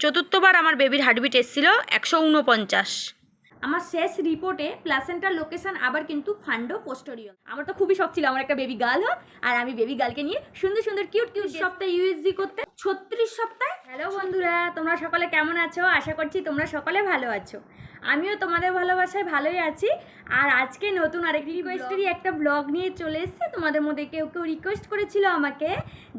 চতুর্থবার আমার বেবির হার্টবিট এসেছিল একশো উনপঞ্চাশ আমার শেষ রিপোর্টে প্লাসেন্টার লোকেশন আবার কিন্তু ফান্ডো পোস্টোরিয়ন আমার তো খুবই শখ ছিল আমার একটা বেবি গার্ল হোক আর আমি বেবি গার্লকে নিয়ে সুন্দর সুন্দর কিউট কিউট সপ্তাহে ইউএসজি করতে ছত্রিশ সপ্তাহে। হ্যালো বন্ধুরা তোমরা সকলে কেমন আছো? আশা করছি তোমরা সকলে ভালো আছো। আমিও তোমাদের ভালোবাসায় ভালোই আছি। আর আজকে নতুন আরেকটি রিকোয়েস্টেরই একটা ব্লগ নিয়ে চলে এসেছে। তোমাদের মধ্যে কেউ কেউ রিকোয়েস্ট করেছিল আমাকে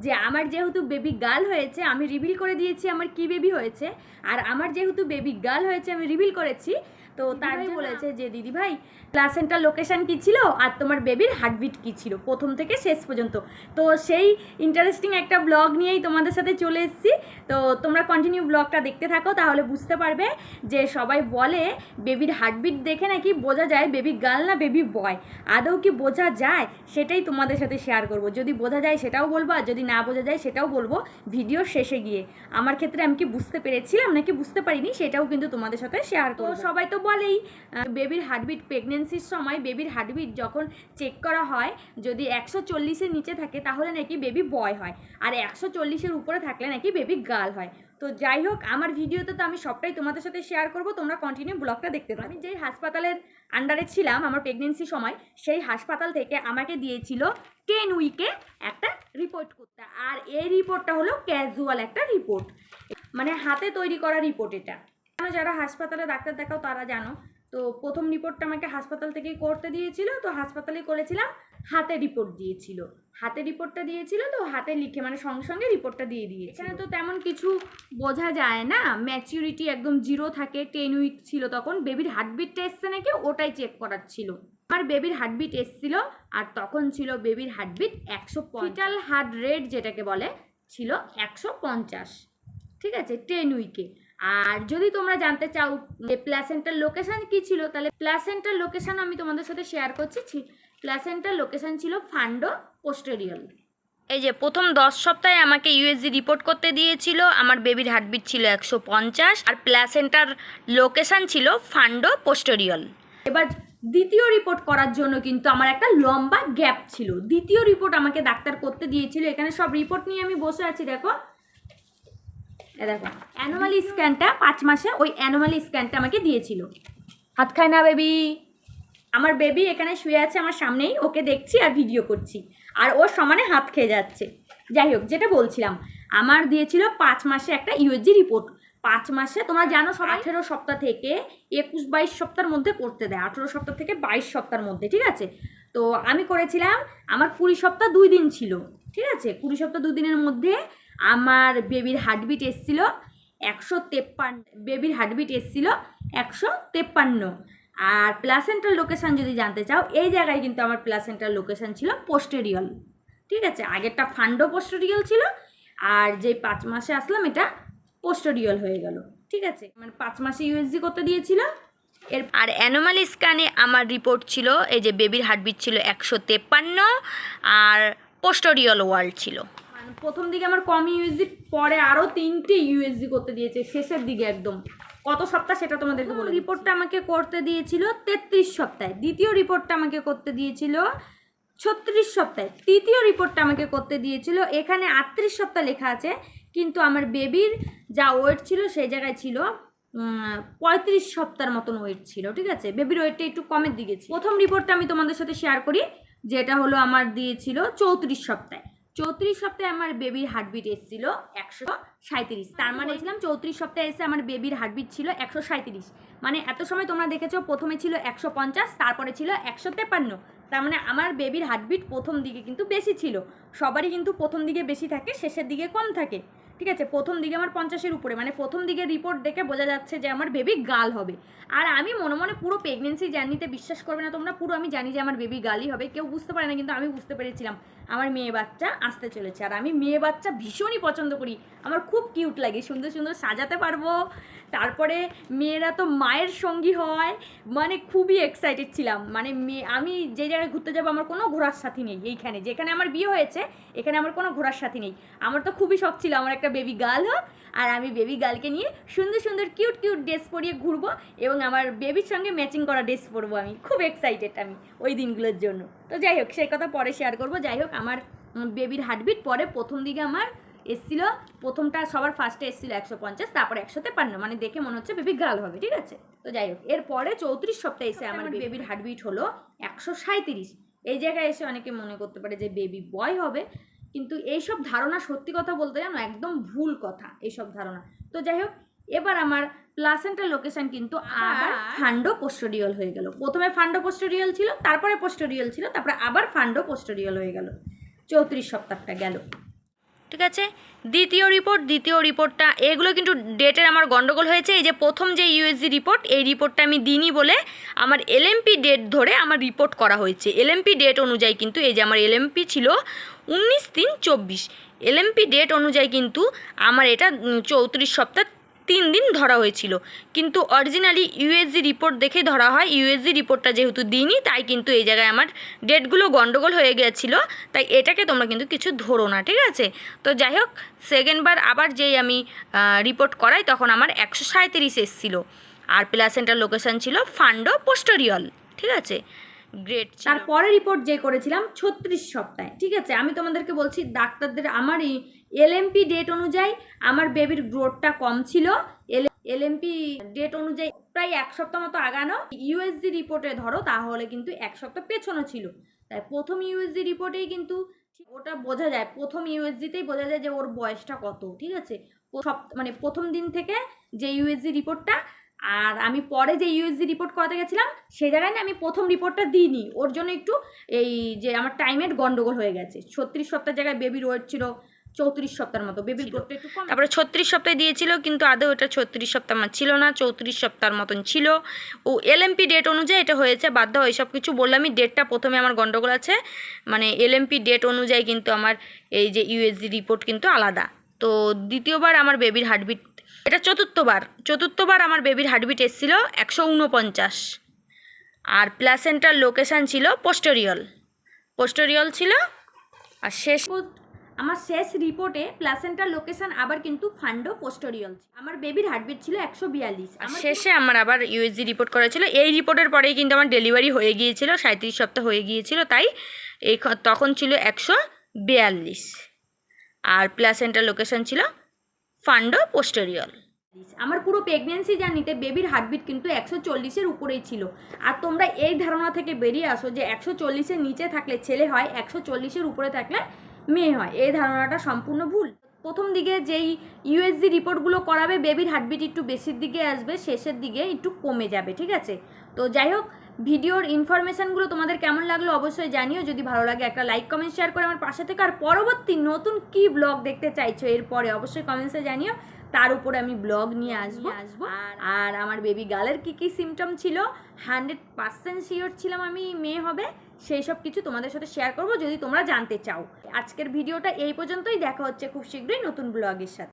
যে আমার যেহেতু বেবি গার্ল হয়েছে আমি রিভিল করে দিয়েছি আমার কি বেবি হয়েছে। আর আমার যেহেতু বেবি গার্ল হয়েছে আমি রিভিল করেছি। তো তারাই বলেছে যে দিদি ভাই প্লাসেন্টার লোকেশন কি ছিল আর তোমার বেবির হার্টবিট কি ছিল? প্রথম থেকে শেষ পর্যন্ত। তো সেই ইন্টারেস্টিং একটা ব্লগ নিয়েই তোমাদের সাথে চলে এসেছি। তো তোমরা কন্টিনিউ ব্লগটা দেখতে থাকো তাহলে বুঝতে পারবে যে সবাই বলে বেবির হার্টবিট দেখে নাকি বোঝা যায় বেবি গার্ল না বেবি বয় আদৌ কি বোঝা যায়? সেটাই তোমাদের সাথে শেয়ার করব। যদি বোঝা যায় সেটাও বলব আর যদি না বোঝা যায় সেটাও বলব ভিডিওর শেষে গিয়ে। আমার ক্ষেত্রে আমি কি বুঝতে পেরেছিলাম নাকি বুঝতে পারিনি সেটাও কিন্তু তোমাদের সাথে শেয়ার করব। সবাই তো বলেই বেবির হার্টবিট প্রেগনেন্সির সময় বেবির হার্টবিট যখন চেক করা হয়, যদি একশো চল্লিশের নিচে থাকে, তাহলে নাকি বেবি বয় হয়। আর একশো চল্লিশের উপরে থাকলে নাকি বেবি গার্ল হয়। তো যাই হোক, আমার ভিডিওতে তো আমি সবটাই তোমাদের সাথে শেয়ার করব, তোমরা কন্টিনিউ ব্লগটা দেখতে থাকো। আমি যেই হাসপাতালের আন্ডারে ছিলাম, আমার প্রেগনেন্সি সময়, সেই হাসপাতাল থেকে আমাকে দিয়েছিল টেন উইকে একটা রিপোর্ট করতে। আর এই রিপোর্টটা হলো ক্যাজুয়াল একটা রিপোর্ট মানে হাতে তৈরি করা রিপোর্ট এটা। যারা হাসপাতালে ডাক্তার দেখাও তারা জানো। তো প্রথম রিপোর্টটা আমাকে হাসপাতাল থেকেই করতে দিয়েছিল, তো হাসপাতালে করেছিলাম, হাতে রিপোর্ট দিয়েছিল। হাতে রিপোর্টটা দিয়েছিল, তো হাতে লিখে মানে সঙ্গে সঙ্গে রিপোর্টটা দিয়ে দিয়ে এখানে তো তেমন কিছু বোঝা যায় না ম্যাচিউরিটি একদম জিরো থাকে টেন উইক ছিল তখন বেবির হার্টবিটটা এসছে নাকি ওটাই চেক করার ছিল। আমার বেবির হার্টবিট এসছিল, আর তখন ছিল বেবির হার্টবিট একশো ফিটাল হার্ট রেট যেটাকে বলে, ছিল একশো পঞ্চাশ। ঠিক আছে টেন উইকে আর যদি তোমরা জানতে চাও যে প্লাসেন্টার লোকেশান কি ছিল তাহলে প্লাসেন্টার লোকেশান আমি তোমাদের সাথে শেয়ার করছি। প্লাসেন্টার লোকেশান ছিল ফান্ডো পোস্টেরিয়াল এই যে প্রথম দশ সপ্তাহে আমাকে ইউএসজি রিপোর্ট করতে দিয়েছিল আমার বেবির হার্টবিট ছিল একশো পঞ্চাশ আর প্লাসেন্টার লোকেশান ছিল ফান্ডো পোস্টোরিয়াল এবার দ্বিতীয় রিপোর্ট করার জন্য কিন্তু আমার একটা লম্বা গ্যাপ ছিল। দ্বিতীয় রিপোর্ট আমাকে ডাক্তার করতে দিয়েছিল এখানে সব রিপোর্ট নিয়ে আমি বসে আছি দেখো। দেখো অ্যানোমালি স্ক্যানটা পাঁচ মাসে ওই অ্যানোমালি স্ক্যানটা আমাকে দিয়েছিল। হাত খায় না বেবি আমার বেবি এখানে শুয়ে আছে আমার সামনেই, ওকে দেখছি আর ভিডিও করছি। আর ওর সমানে হাত খেয়ে যাচ্ছে। যাই হোক, যেটা বলছিলাম, আমার দিয়েছিল পাঁচ মাসে একটা ইউএসজি রিপোর্ট পাঁচ মাসে তোমরা জানো সব আঠেরো সপ্তাহ থেকে একুশ বাইশ সপ্তাহের মধ্যে করতে দেয়। আঠেরো সপ্তাহ থেকে বাইশ সপ্তাহের মধ্যে, ঠিক আছে? তো আমি করেছিলাম, আমার কুড়ি সপ্তাহ দুই দিন ছিল, ঠিক আছে? কুড়ি সপ্তাহ দুই দিনের মধ্যে আমার বেবির হার্টবিট এসছিল একশো তেপ্পান্ন বেবির হার্টবিট এসছিল একশো তেপ্পান্ন। আর প্লাসেন্টাল লোকেশান যদি জানতে চাও, এই জায়গায় কিন্তু আমার প্লাসেন্টাল লোকেশান ছিল পোস্টেরিয়াল ঠিক আছে? আগেরটা ফান্ডো পোস্টেরিয়াল ছিল, আর যে পাঁচ মাসে আসলাম, এটা পোস্টেরিয়াল হয়ে গেল। ঠিক আছে? মানে পাঁচ মাসে ইউএসজি করতে দিয়েছিল। এর আর অ্যানোমালি স্ক্যানে আমার রিপোর্ট ছিল, এই যে বেবির হার্টবিট ছিল একশো তেপ্পান্ন, আর পোস্টোরিয়াল ওয়ার্ল্ড ছিল। প্রথম দিকে আমার কম ইউএসজি পরে আরও তিনটে ইউএসজি করতে দিয়েছে, শেষের দিকে একদম। কত সপ্তাহ সেটা তোমাদেরকে বলে রিপোর্টটা আমাকে করতে দিয়েছিল তেত্রিশ সপ্তাহে। দ্বিতীয় রিপোর্টটা আমাকে করতে দিয়েছিল ছত্রিশ সপ্তাহে। তৃতীয় রিপোর্টটা আমাকে করতে দিয়েছিল, এখানে আটত্রিশ সপ্তাহ লেখা আছে, কিন্তু আমার বেবির যা ওয়েট ছিল সেই জায়গায় ছিল পঁয়ত্রিশ সপ্তাহের মতন ওয়েট ছিল, ঠিক আছে? বেবির ওয়েটটা একটু কমের দিকে প্রথম রিপোর্টটা আমি তোমাদের সাথে শেয়ার করি, যেটা হলো আমার দিয়েছিল চৌত্রিশ সপ্তাহে। চৌত্রিশ সপ্তাহে আমার বেবির হার্টবিট এসেছিল একশো সাঁত্রিশ তার মানে ছিলাম চৌত্রিশ সপ্তাহে এসে আমার বেবির হার্টবিট ছিল একশো সাঁত্রিশ মানে এত সময় তোমরা দেখেছ, প্রথমে ছিল একশো পঞ্চাশ, তারপরে ছিল একশো তেপান্ন। তার মানে আমার বেবির হার্টবিট প্রথম দিকে কিন্তু বেশি ছিল। সবারই কিন্তু প্রথম দিকে বেশি থাকে, শেষের দিকে কম থাকে। ঠিক আছে? প্রথম দিকে আমার পঞ্চাশের উপরে মানে প্রথম দিকে রিপোর্ট দেখে বোঝা যাচ্ছে যে আমার বেবি গাল হবে। আর আমি মনে মনে পুরো প্রেগনেন্সি জার্নিতে বিশ্বাস করবে না তোমরা, পুরো আমি জানি যে আমার বেবি গালই হবে। কেউ বুঝতে পারে না, কিন্তু আমি বুঝতে পেরেছিলাম, আমার মেয়ে বাচ্চা আসতে চলেছে। আর আমি মেয়ে বাচ্চা ভীষণই পছন্দ করি। আমার খুব কিউট লাগে, সুন্দর সুন্দর সাজাতে পারব। তারপরে মেয়েরা তো মায়ের সঙ্গী হয়। মানে খুবই এক্সাইটেড ছিলাম। মানে মেয়ে আমি যে জায়গায় ঘুরতে যাব, আমার কোনো ঘোরার সাথী নেই এইখানে। যেখানে আমার বিয়ে হয়েছে, এখানে আমার কোনো ঘোরার সাথী নেই। আমার তো খুবই শখ ছিল আমার একটা বেবি গার্ল হোক, আর আমি বেবি গার্লকে নিয়ে সুন্দর সুন্দর কিউট কিউট ড্রেস পরিয়ে ঘুরবো এবং আমার বেবির সঙ্গে ম্যাচিং করা ড্রেস পরবো আমি। খুব এক্সাইটেড আমি ওই দিনগুলোর জন্য। তো যাই হোক, সেই কথা পরে শেয়ার করব। যাই হোক, আমার বেবির হার্টবিট পরে প্রথম দিকে আমার এসছিল প্রথমটা সবার ফার্স্টে এসছিল একশো পঞ্চাশ তারপর একশো তেপান্ন মানে দেখে মনে হচ্ছে বেবি গার্ল হবে ঠিক আছে? তো যাই হোক এরপরে চৌত্রিশ সপ্তাহে এসে আমার বেবির হার্টবিট হলো একশো সাঁত্রিশ এই জায়গায় এসে অনেকে মনে করতে পারে যে বেবি বয় হবে কিন্তু এইসব ধারণা সত্যি কথা বলতে জানো একদম ভুল কথা এইসব ধারণা। তো যাই হোক এবার আমার প্লাসেন্টার লোকেশন কিন্তু আবার ফান্ডো পোস্টোরিয়াল হয়ে গেল। প্রথমে ফান্ডো পোস্টোরিয়াল ছিল তারপরে পোস্টোরিয়াল ছিল তারপরে আবার ফান্ডো পোস্টোরিয়াল হয়ে গেল। চৌত্রিশ সপ্তাহটা গেল। ঠিক আছে? দ্বিতীয় রিপোর্ট দ্বিতীয় রিপোর্টটা এগুলো কিন্তু ডেটের আমার গণ্ডগোল হয়েছে। এই যে প্রথম যে ইউএসজি রিপোর্ট এই রিপোর্টটা আমি দিনই বলে আমার এলএমপি ডেট ধরে আমার রিপোর্ট করা হয়েছে। এলএমপি ডেট অনুযায়ী কিন্তু এই যে আমার এলএমপি ছিল উনিশ তিন চব্বিশ। এলএমপি ডেট অনুযায়ী কিন্তু আমার এটা চৌত্রিশ সপ্তাহ তিন দিন ধরা হয়েছিল। কিন্তু অরিজিনালি ইউএসজি রিপোর্ট দেখে ধরা হয় ইউএসজি রিপোর্টটা যেহেতু দিইনি, তাই কিন্তু এই জায়গায় আমার ডেটগুলো গন্ডগোল হয়ে গেছিল তাই এটাকে তোমরা কিন্তু কিছু ধরো না, ঠিক আছে? তো যাই হোক সেকেন্ডবার আবার যেই আমি রিপোর্ট করাই, তখন আমার একশো সাঁত্রিশ এসেছিল। আর প্লাসেন্টার লোকেশন ছিল ফান্ডো পোস্টোরিয়াল ঠিক আছে? গ্রেট তারপরে রিপোর্ট যে করেছিলাম, ছত্রিশ সপ্তাহে, ঠিক আছে? আমি তোমাদেরকে বলছি, ডাক্তারদের আমার এলএমপি ডেট অনুযায়ী আমার বেবির গ্রোথটা কম ছিল। এলএমপি ডেট অনুযায়ী প্রায় এক সপ্তাহ মতো আগানো। ইউএসজি রিপোর্টে ধরো, তাহলে কিন্তু এক সপ্তাহ পেছনো ছিল। তাই প্রথম ইউএসজি রিপোর্টেই কিন্তু ওটা বোঝা যায়। প্রথম ইউএসজিতেই বোঝা যায় যে ওর বয়সটা কত, ঠিক আছে? সব মানে প্রথম দিন থেকে যে ইউএসজি রিপোর্টটা আর আমি পরে যে ইউএসজি রিপোর্ট করাতে গেছিলাম সেই জায়গায় না আমি প্রথম রিপোর্টটা দিইনি। ওর জন্য একটু এই যে আমার টাইমের গন্ডগোল হয়ে গেছে। ছত্রিশ সপ্তাহ জায়গায় বেবির ওয়েট ছিল চৌত্রিশ সপ্তাহের মতো। বেবির গ্রোথটা একটু কম। তারপরে ছত্রিশ সপ্তাহে দিয়েছিল কিন্তু আদৌ এটা ছত্রিশ সপ্তাহ আমার ছিল না চৌত্রিশ সপ্তাহের মতন ছিল। ও এলএমপি ডেট অনুযায়ী এটা হয়েছে বাধ্য হয় সব কিছু বললামই ডেটটা প্রথমে আমার গন্ডগোল আছে। মানে এলএমপি ডেট অনুযায়ী কিন্তু আমার এই যে ইউএসজি রিপোর্ট কিন্তু আলাদা। তো দ্বিতীয়বার আমার বেবির হার্টবিট এটা চতুর্থবার। চতুর্থবার আমার বেবির হার্টবিট এসেছিল একশো উনপঞ্চাশ। আর প্লাসেন্টার লোকেশান ছিল পোস্টোরিয়ল পোস্টোরিয়ল ছিল আর শেষ আমার শেষ রিপোর্টে প্লাসেন্টার লোকেশান আবার কিন্তু ফান্ডো পোস্টোরিয়াল আমার বেবির হার্টবিট ছিল একশো বিয়াল্লিশ। আর শেষে আমার আবার ইউএসজি রিপোর্ট করা ছিল। এই রিপোর্টের পরেই কিন্তু আমার ডেলিভারি হয়ে গিয়েছিল সাঁত্রিশ সপ্তাহ হয়ে গিয়েছিল তাই এই তখন ছিল একশো বিয়াল্লিশ। আর প্লাসেন্টার লোকেশান ছিল ফান্ডো পোস্টেরিয়াল আমার পুরো প্রেগনেন্সি জার্নিতে বেবির হার্টবিট কিন্তু একশো চল্লিশের উপরেই ছিল। আর তোমরা এই ধারণা থেকে বেরিয়ে আসো যে একশো চল্লিশের নিচে থাকলে ছেলে হয়, একশো চল্লিশের উপরে থাকলে মেয়ে হয়। এই ধারণাটা সম্পূর্ণ ভুল। প্রথম দিকে যেই ইউএসজি রিপোর্টগুলো করাবে বেবির হার্টবিট একটু বেশির দিকে আসবে, শেষের দিকে একটু কমে যাবে, ঠিক আছে? তো যাই হোক ভিডিওর ইনফরমেশানগুলো তোমাদের কেমন লাগল অবশ্যই জানিও। যদি ভালো লাগে একটা লাইক কমেন্ট শেয়ার করে আমার পাশে থেকে। আর পরবর্তী নতুন কি ব্লগ দেখতে চাইছো এরপরে অবশ্যই কমেন্টসে জানিও। তার উপরে আমি ব্লগ নিয়ে আসব। আসব। আর আমার বেবি গালের কী কী সিমটম ছিল হান্ড্রেড পার্সেন্ট শিওর ছিলাম আমি মেয়ে হবে সেই সব কিছু তোমাদের সাথে শেয়ার করব যদি তোমরা জানতে চাও। আজকের ভিডিওটা এই পর্যন্তই। দেখা হচ্ছে খুব শীঘ্রই নতুন ব্লগের সাথে।